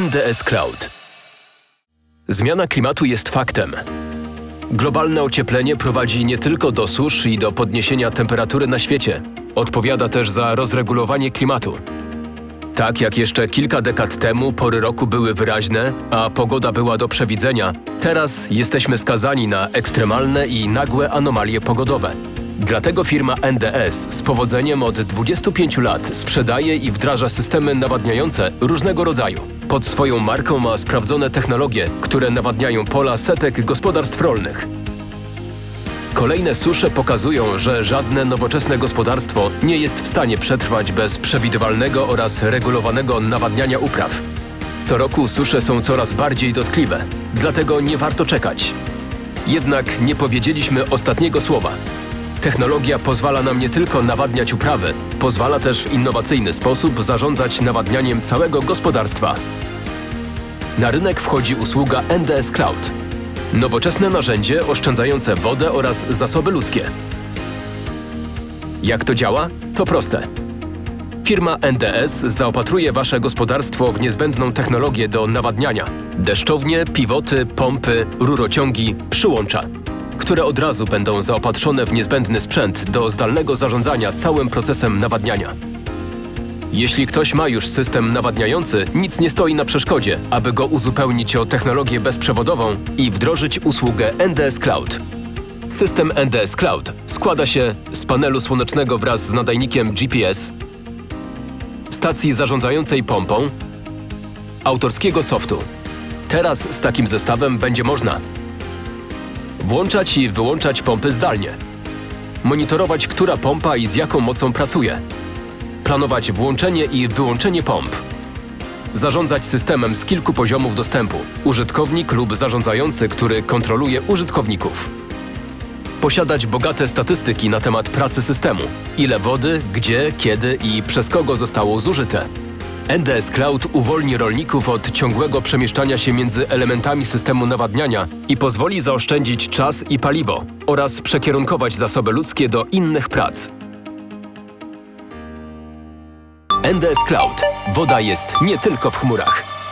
NDS Cloud. Zmiana klimatu jest faktem. Globalne ocieplenie prowadzi nie tylko do susz i do podniesienia temperatury na świecie, odpowiada też za rozregulowanie klimatu. Tak jak jeszcze kilka dekad temu pory roku były wyraźne, a pogoda była do przewidzenia, teraz jesteśmy skazani na ekstremalne i nagłe anomalie pogodowe. Dlatego firma NDS z powodzeniem od 25 lat sprzedaje i wdraża systemy nawadniające różnego rodzaju. Pod swoją marką ma sprawdzone technologie, które nawadniają pola setek gospodarstw rolnych. Kolejne susze pokazują, że żadne nowoczesne gospodarstwo nie jest w stanie przetrwać bez przewidywalnego oraz regulowanego nawadniania upraw. Co roku susze są coraz bardziej dotkliwe, dlatego nie warto czekać. Jednak nie powiedzieliśmy ostatniego słowa. Technologia pozwala nam nie tylko nawadniać uprawy, pozwala też w innowacyjny sposób zarządzać nawadnianiem całego gospodarstwa. Na rynek wchodzi usługa NDS Cloud. Nowoczesne narzędzie oszczędzające wodę oraz zasoby ludzkie. Jak to działa? To proste. Firma NDS zaopatruje Wasze gospodarstwo w niezbędną technologię do nawadniania. Deszczownie, piwoty, pompy, rurociągi, przyłącza, które od razu będą zaopatrzone w niezbędny sprzęt do zdalnego zarządzania całym procesem nawadniania. Jeśli ktoś ma już system nawadniający, nic nie stoi na przeszkodzie, aby go uzupełnić o technologię bezprzewodową i wdrożyć usługę NDS Cloud. System NDS Cloud składa się z panelu słonecznego wraz z nadajnikiem GPS, stacji zarządzającej pompą, autorskiego softu. Teraz z takim zestawem będzie można włączać i wyłączać pompy zdalnie, monitorować, która pompa i z jaką mocą pracuje, planować włączenie i wyłączenie pomp, zarządzać systemem z kilku poziomów dostępu, użytkownik lub zarządzający, który kontroluje użytkowników. Posiadać bogate statystyki na temat pracy systemu, ile wody, gdzie, kiedy i przez kogo zostało zużyte. NDS Cloud uwolni rolników od ciągłego przemieszczania się między elementami systemu nawadniania i pozwoli zaoszczędzić czas i paliwo oraz przekierunkować zasoby ludzkie do innych prac. NDS Cloud. Woda jest nie tylko w chmurach.